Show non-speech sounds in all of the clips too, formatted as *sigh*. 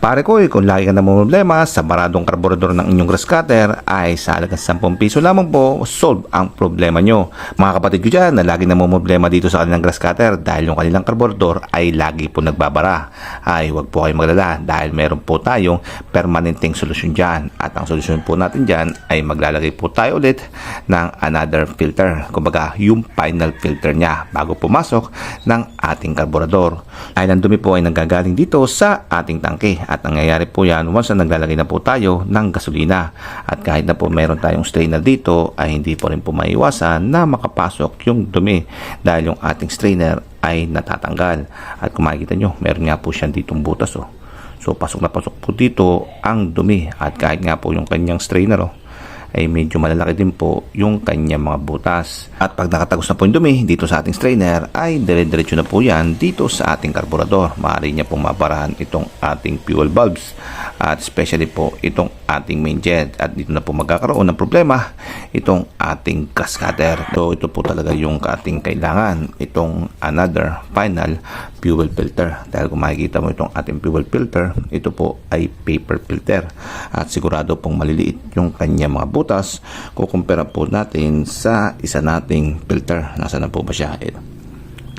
Pare ko, eh, kung lagi ka na problema sa baradong karburador ng inyong grass ay sa halagang 10 piso lamang po, solve ang problema nyo. Mga kapatid ko dyan na lagi na problema dito sa kanilang grass cutter dahil yung kanilang karburador ay lagi po nagbabara. Ay huwag po kayo maglala dahil meron po tayong permanenteng solusyon dyan. At ang solusyon po natin dyan ay maglalagay po tayo ulit ng another filter. Kumbaga yung final filter niya bago pumasok ng ating karburador. Ay ang dumi po ay nanggagaling dito sa ating tangke at nangyayari po yan once na naglalagay na po tayo ng gasolina. At kahit na po meron tayong strainer dito ay hindi po rin po maiwasan na makapasok yung dumi dahil yung ating strainer ay natatanggal. At kung makikita nyo, meron nga po siyang ditong butas oh. So pasok na pasok po dito ang dumi at kahit nga po yung kanyang strainer oh, ay medyo malalaki din po yung kanyang mga butas. At pag nakatagos na po yung dumi dito sa ating strainer ay dire-diretso na po yan dito sa ating karburador. Maaari niya pong maparahan itong ating fuel bulbs at especially po itong ating main jet. At dito na po magkakaroon ng problema itong ating gas. So ito po talaga yung ating kailangan. Itong another final fuel filter. Dahil kung makikita mo itong ating fuel filter, ito po ay paper filter. At sigurado pong maliliit yung kanya mga butas kukumpara po natin sa isa nating filter. Nasaan na po ba siya? Ito.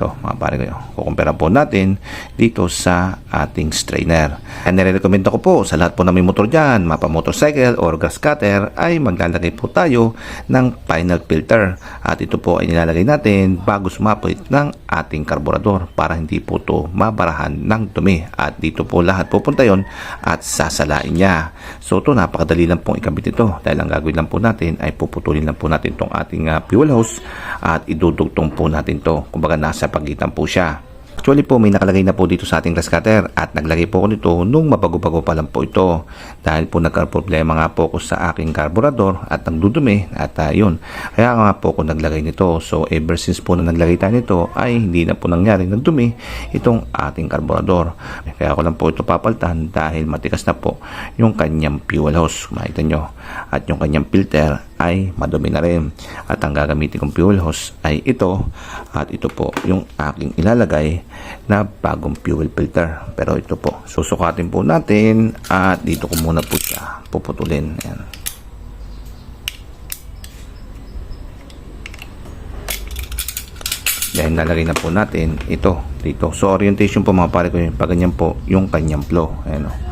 Ito, mga pare kayo. Kukumpara po natin dito sa ating strainer. And nire-recommend ko po sa lahat po na may motor dyan, mapa motorcycle or grass cutter, ay maglalagay po tayo ng final filter. At ito po ay nilalagay natin bago sumapit ng ating karburador para hindi po to mabarahan ng dumi. At dito po lahat pupunta yon at sasalain niya. So ito napakadali lang pong ikabit ito dahil ang gagawin lang po natin ay puputulin lang po natin itong ating ah, fuel hose at idudugtong po natin to. Kumbaga nasa pagitan po siya. Actually po may nakalagay na po dito sa ating glass cutter at naglagay po ko nito nung mabago-bago pa lang po ito. Dahil po nagka-problema nga po ako sa aking karburador at nagdudumi at uh, yun. Kaya nga po ako naglagay nito. So ever since po na naglagay tayo nito ay hindi na po nangyari nagdumi itong ating karburador kaya ko lang po ito papaltan dahil matikas na po yung kanyang fuel hose. Makita nyo? At yung kanyang filter ay madumi na rin. At ang gagamitin kong fuel hose ay ito. At ito po yung aking ilalagay na bagong fuel filter. Pero ito po susukatin po natin. At dito ko muna po siya puputulin. Ayan. dahil nalagay na po natin ito dito. So orientation po mga pare ko yun pag ganyan po yung kanyang flow. Ayan o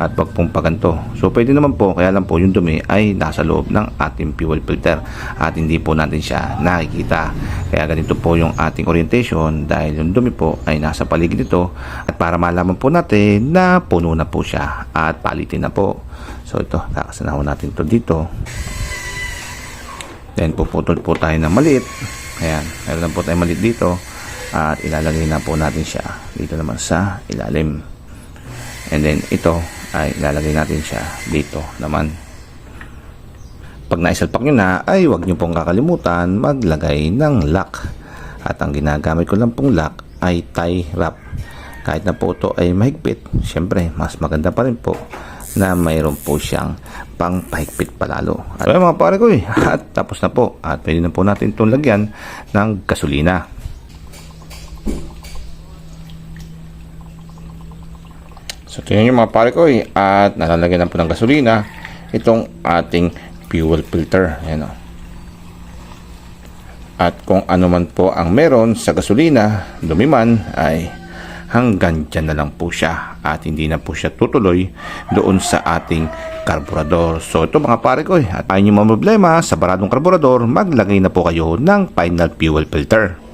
at wag pong paganto. So pwede naman po, kaya lang po yung dumi ay nasa loob ng ating fuel filter at hindi po natin siya nakikita. Kaya ganito po yung ating orientation dahil yung dumi po ay nasa paligid nito at para malaman po natin na puno na po siya at palitin na po. So ito, kakasanawan natin to dito. Then puputol po tayo ng maliit. Ayan, meron lang po tayo maliit dito at ilalagay na po natin siya dito naman sa ilalim. And then ito ay ilalagay natin siya dito naman. Pag naisalpak nyo na ay huwag nyo pong kakalimutan maglagay ng lock. At ang ginagamit ko lang pong lock ay tie wrap. Kahit na po ito ay mahigpit, syempre mas maganda pa rin po na mayroon po siyang pang pahigpit palalo. At ayun mga pare ko eh, *laughs* at tapos na po. At pwede na po natin itong lagyan ng gasolina. So tingnan nyo mga pare ko eh, at nalalagyan na po ng gasolina itong ating fuel filter. Ayan o. At kung ano man po ang meron sa gasolina, dumiman ay hanggang dyan na lang po siya at hindi na po siya tutuloy doon sa ating karburador. So ito mga pare ko eh, at ayaw nyo problema sa baradong karburador, maglagay na po kayo ng final fuel filter.